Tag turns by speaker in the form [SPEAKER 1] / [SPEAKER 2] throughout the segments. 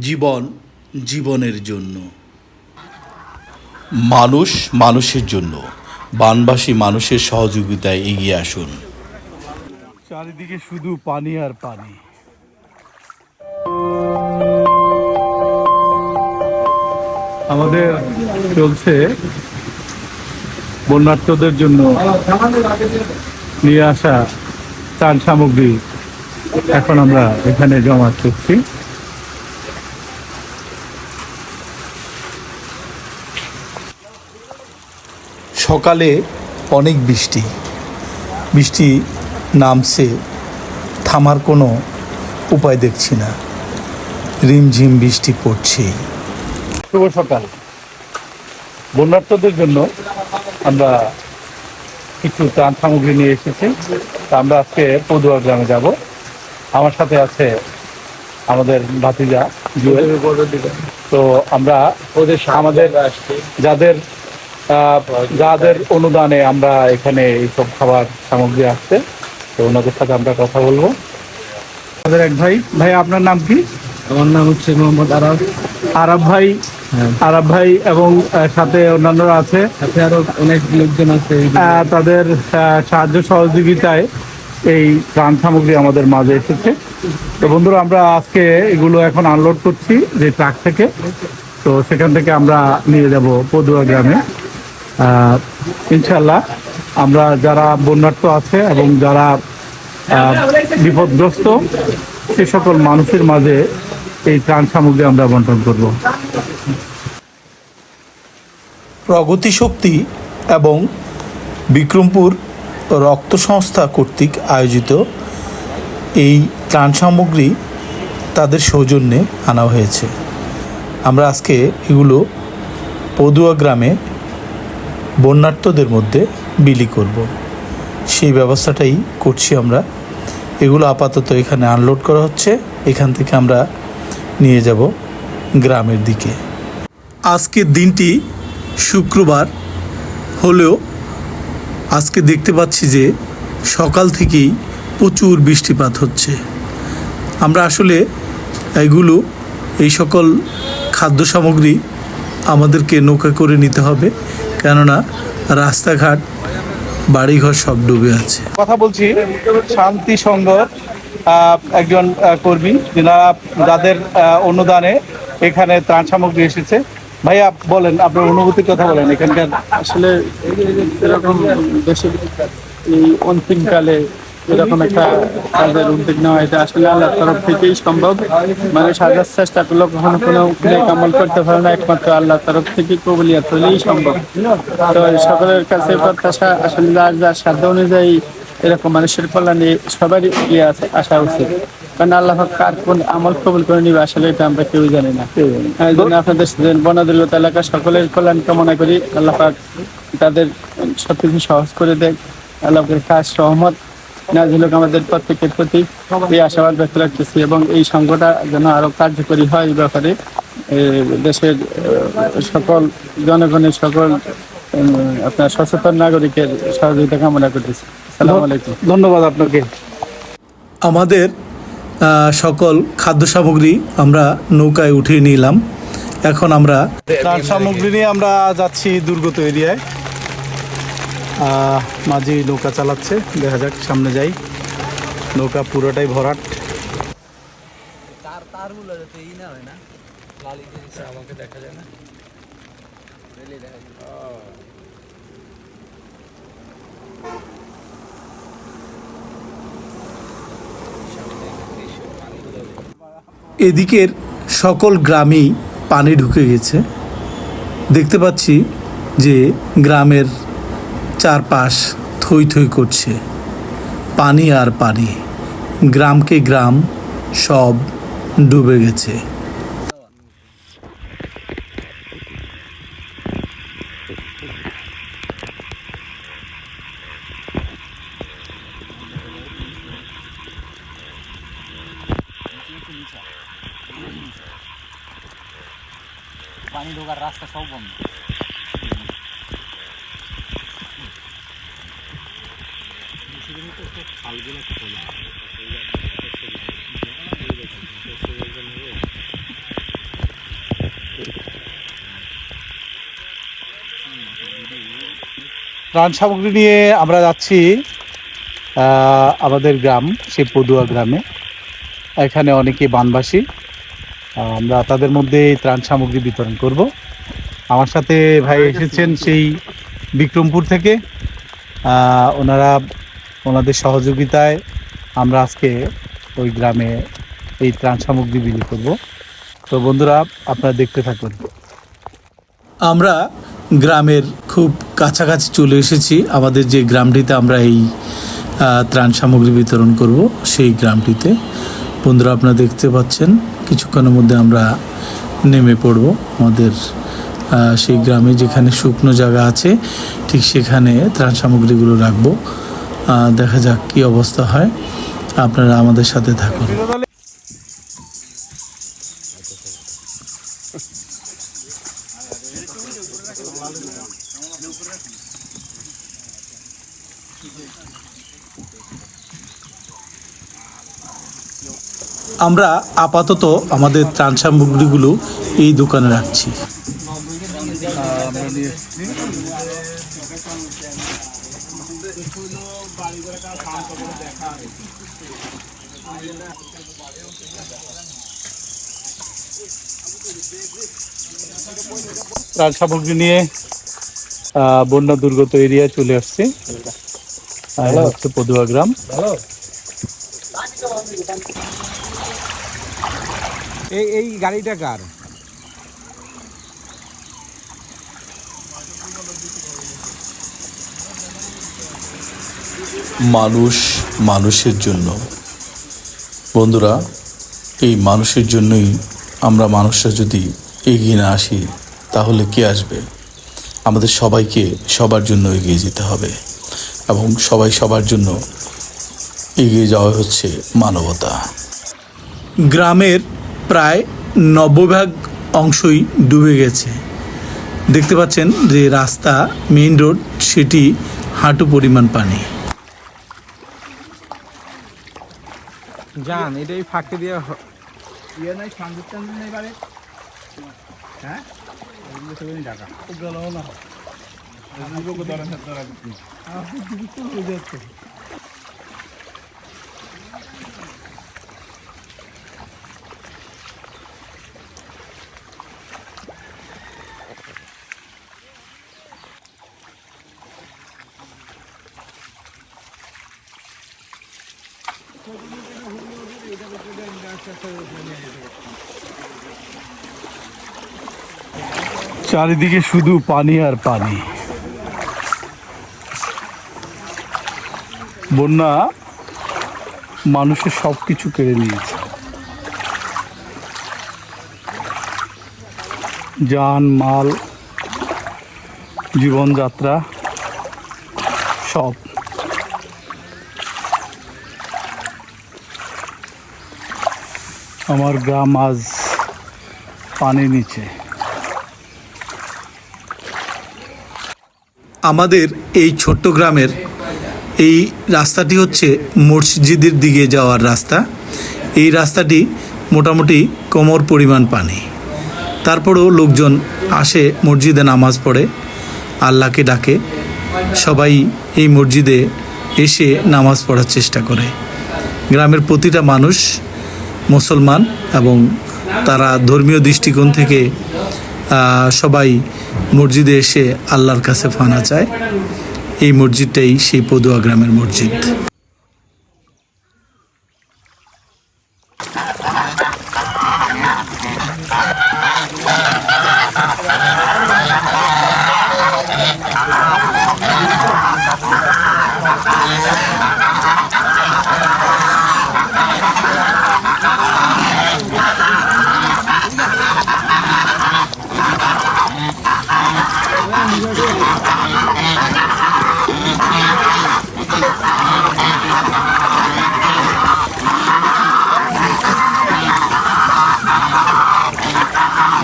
[SPEAKER 1] জীবন জীবনের জন্য। মানুষ মানুষের জন্য। বানবাসী মানুষের সহযোগিতায় এগিয়ে আসুন। চারিদিকে শুধু পানি আর পানি। আমাদের চলছে বন্যার্থদের জন্য নিয়ে আসা ত্রাণ সামগ্রী। এখন আমরা এখানে জমা করছি। সকালে অনেক বৃষ্টি। বৃষ্টি নামছে থামার কোনো উপায় দেখছি না। রিমঝিম বৃষ্টি পড়ছেই শুভ সকাল। বন্যার্থদের জন্য আমরা কিছু ত্রাণ সামগ্রী নিয়ে এসেছি। তা আমরা আজকে পদুয়া গ্রামে যাব। আমার সাথে আছে আমাদের ভাতিজা জুয়েল। তো আমরা ওদের আমাদের যাদের যাদের অনুদানে আমরা এখানে এইসব খাবার সামগ্রী আসছে তো ওনাদের সাথে আমরা কথা বলব। আমাদের এক ভাই। ভাই আপনার নাম কি?
[SPEAKER 2] আমার নাম হচ্ছে মোহাম্মদ আরব
[SPEAKER 1] আরব ভাই? আরব ভাই এবং সাথে অন্যান্যরা আছে?
[SPEAKER 2] সাথে আরও অনেক লোকজন আছে
[SPEAKER 1] তাদের সাহায্য সহযোগিতায় এই ত্রাণ সামগ্রী আমাদের মাঝে এসেছে। তো বন্ধুরা আমরা আজকে এগুলো এখন আনলোড করছি যে ট্রাক থেকে। তো সেখান থেকে আমরা নিয়ে যাব পদুয়া গ্রামে। ইনশাল্লাহ আমরা যারা বন্যার্থ আছে এবং যারা বিপদগ্রস্ত, সে সকল মানুষের মাঝে এই ত্রাণ সামগ্রী আমরা বন্টন করব। প্রগতি শক্তি এবং বিক্রমপুর রক্ত সংস্থা কর্তৃক আয়োজিত এই ত্রাণ সামগ্রী তাদের সৌজন্যে আনা হয়েছে। আমরা আজকে এগুলো পদুয়া গ্রামে বন্যার্থদের মধ্যে বিলি করব। সেই ব্যবস্থাটাই করছি আমরা। এগুলো আপাতত এখানে আনলোড করা হচ্ছে। এখান থেকে আমরা নিয়ে যাব গ্রামের দিকে। আজকের দিনটি শুক্রবার। হলেও আজকে দেখতে পাচ্ছি যে সকাল থেকেই প্রচুর বৃষ্টিপাত হচ্ছে। আমরা আসলে এগুলো, এই সকল খাদ্য সামগ্রী আমাদেরকে নৌকা করে নিতে হবে। কেননা রাস্তাঘাট বাড়িঘর সব ডুবে আছে। কথা বলছি শান্তি সংঘ একজন কর্মী যারা যাদের অনুদানে এখানে ত্রাণ সামগ্রী এসেছে। ভাইয়া বলেন আপনার অনুভূতির কথা বলেন এখানকার
[SPEAKER 2] আসলে এরকম দেশে এই অন্তিমকালে এরকম একটা কাজের উদ্যোগ নেওয়া এটা আসলে আল্লাহর তরফ থেকেই সম্ভব। মানুষ হাজার চেষ্টা করলেও কখনো কোনো কামল করতে পারে না। একমাত্র আল্লাহর তরফ থেকেই কবুলিয়াত হলেই সম্ভব। তো সকলের কাছে প্রত্যাশা আসলে যার যার সাধ্য অনুযায়ী এরকম মানুষের কল্যাণে সবারই আছে আসা উচিত কারণ আল্লাহ কার কোন আমল কবুল করে নিবে আসলে এটা আমরা কেউ জানি না। এই জন্য আপনাদের বনাদুল্লত এলাকা সকলের কল্যাণ কামনা করি। আল্লাহ তাদের সবকিছু সহজ করে দেয়। আল্লাহ পাকের কাজ সহমত নাজিল হোক আমাদের প্রত্যেকের প্রতি এই আশাবাদ ব্যক্ত রাখতেছি এবং এই সংঘটা যেন আরও কার্যকরী হয় এই ব্যাপারে। দেশের সকল জনগণের সকল আপনার সচেতন নাগরিকের সহযোগিতা কামনা করতেছি। আসসালামু আলাইকুম।
[SPEAKER 1] ধন্যবাদ আপনাকে। আমাদের আহ, সকল খাদ্য সামগ্রী আমরা নৌকায় উঠিয়ে নিলাম। এখন আমরা সামগ্রী নিয়ে আমরা যাচ্ছি দুর্গত এরিয়ায়। মাঝি নৌকা চালাচ্ছে। দেখা যাক সামনে যাই। নৌকা পুরোটাই ভরাট। এদিকের সকল গ্রামেই পানি ঢুকে গেছে। দেখতে পাচ্ছি যে গ্রামের চারপাশ থই থই করছে। পানি আর পানি গ্রামকে গ্রাম সব ডুবে গেছে।
[SPEAKER 3] পানি ঢোকার রাস্তা সব বন্ধ।
[SPEAKER 1] ত্রাণ সামগ্রী নিয়ে আমরা যাচ্ছি আমাদের গ্রাম, সেই পদুয়া গ্রামে। এখানে অনেকে বানবাসী। আমরা তাদের মধ্যে ত্রাণ সামগ্রী বিতরণ করব। আমার সাথে ভাই এসেছেন সেই বিক্রমপুর থেকে। ওনারা ওনাদের সহযোগিতায় আমরা আজকে ওই গ্রামে এই ত্রাণ সামগ্রী বিলি করব। তো বন্ধুরা, আপনারা দেখতে থাকুন। আমরা গ্রামের খুব কাছাকাছি চলে এসেছি। আমাদের যে গ্রামটিতে আমরা এই ত্রাণ সামগ্রী বিতরণ করব, সেই গ্রামটিতে। বন্ধুরা, আপনারা দেখতে পাচ্ছেন, কিছুক্ষণের মধ্যে আমরা নেমে পড়ব। আমাদের সেই গ্রামে যেখানে শুকনো জায়গা আছে, ঠিক সেখানে ত্রাণ সামগ্রীগুলো রাখব। দেখা যাক কি অবস্থা হয়। আপনারা আমাদের সাথে থাকুন। আমরা আপাতত আমাদের ত্রাণ সামগ্রীগুলো এই দোকানে রাখছি। ত্রাণ সামগ্রী নিয়ে আহ, বন্যা দুর্গত এরিয়া চলে আসছে। হচ্ছে পদুয়া গ্রাম।
[SPEAKER 3] এই এই গাড়িটা কার?
[SPEAKER 4] মানুষ মানুষের জন্য। বন্ধুরা, এই মানুষের জন্যই আমরা মানুষরা যদি এগিয়ে না আসি, তাহলে কে আসবে? আমাদের সবাইকে সবার জন্য এগিয়ে যেতে হবে এবং সবাই সবার জন্য এগিয়ে যাওয়া হচ্ছে মানবতা।
[SPEAKER 1] গ্রামের প্রায় নব্বই ভাগ অংশই ডুবে গেছে। দেখতে পাচ্ছেন যে রাস্তা, মেইন রোড, সেটি হাঁটু পরিমাণ পানি।
[SPEAKER 3] জান এটাই এই ফাঁকতে দিয়ে ইয়ে নাই সংযুক্ত টাঞ্জিত নেই বাড়ি হ্যাঁ? এগুলো সবাই টাকা
[SPEAKER 1] চারিদিকে শুধু পানি আর পানি। বন্যা মানুষের সব কিছু কেড়ে নিয়েছে। যান, মাল, জীবনযাত্রা সব আমার গ্রাম আজ পানির নিচে। আমাদের এই ছোট্ট গ্রামের এই রাস্তাটি হচ্ছে মসজিদের দিকে যাওয়ার রাস্তা। এই রাস্তাটি মোটামুটি কোমর পরিমাণ পানি। তারপরেও লোকজন আসে, মসজিদে নামাজ পড়ে, আল্লাহকে ডাকে। সবাই এই মসজিদে এসে নামাজ পড়ার চেষ্টা করে। গ্রামের প্রতিটা মানুষ মুসলমান এবং তারা ধর্মীয় দৃষ্টিকোণ থেকে সবাই মসজিদে এসে আল্লাহর কাছে ফানা চায়। এই মসজিদটাই সেই পদুয়া গ্রামের মসজিদ।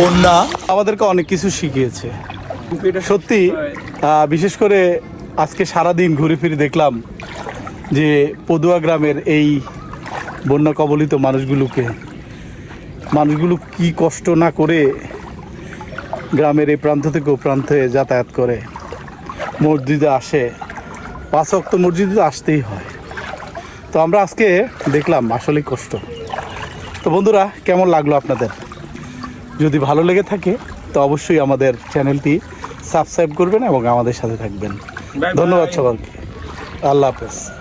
[SPEAKER 1] বন্যা। আমাদেরকে অনেক কিছু শিখিয়েছে। সত্যি বিশেষ করে আজকে সারা দিন ঘুরে ফিরে দেখলাম যে পদুয়া গ্রামের এই বন্যা কবলিত মানুষগুলোকে, মানুষগুলো কি কষ্ট না করে গ্রামের এই প্রান্ত থেকে ও প্রান্তে যাতায়াত করে। মসজিদে আসে, পাঁচ অক্ত মসজিদে আসতেই হয়। তো আমরা আজকে দেখলাম আসলেই কষ্ট। তো বন্ধুরা, কেমন লাগল আপনাদের? যদি ভালো লেগে থাকে তো অবশ্যই আমাদের চ্যানেলটি সাবস্ক্রাইব করবেন এবং আমাদের সাথে থাকবেন। ধন্যবাদ সবাইকে। আল্লাহ হাফেজ।